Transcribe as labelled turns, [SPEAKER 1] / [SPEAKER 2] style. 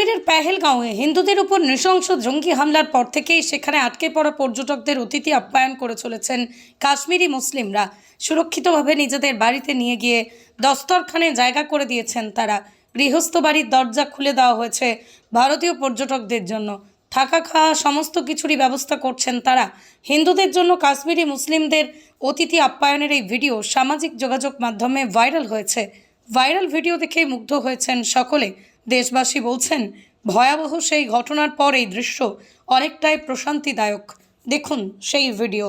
[SPEAKER 1] কাশ্মীরের পেহেলগাঁওয়ে হিন্দুদের উপর নৃশংস জঙ্গি হামলার পর থেকেই সেখানে আটকে পড়া পর্যটকদের অতিথি আপ্যায়ন করে চলেছেন কাশ্মীরি মুসলিমরা। সুরক্ষিতভাবে নিজেদের বাড়িতে নিয়ে গিয়ে দস্তরখানে জায়গা করে দিয়েছেন তারা। গৃহস্থ বাড়ির দরজা খুলে দেওয়া হয়েছে ভারতীয় পর্যটকদের জন্য। থাকা খাওয়া সমস্ত কিছুরই ব্যবস্থা করছেন তারা। হিন্দুদের জন্য কাশ্মীরি মুসলিমদের অতিথি আপ্যায়নের এই ভিডিও সামাজিক যোগাযোগ মাধ্যমে ভাইরাল হয়েছে। ভাইরাল ভিডিও দেখে মুগ্ধ হয়েছেন সকলে। দেশবাসী বলছেন ভয়াবহ সেই ঘটনার পর এই দৃশ্য অনেকটাই প্রশান্তিদায়ক। দেখুন সেই ভিডিও।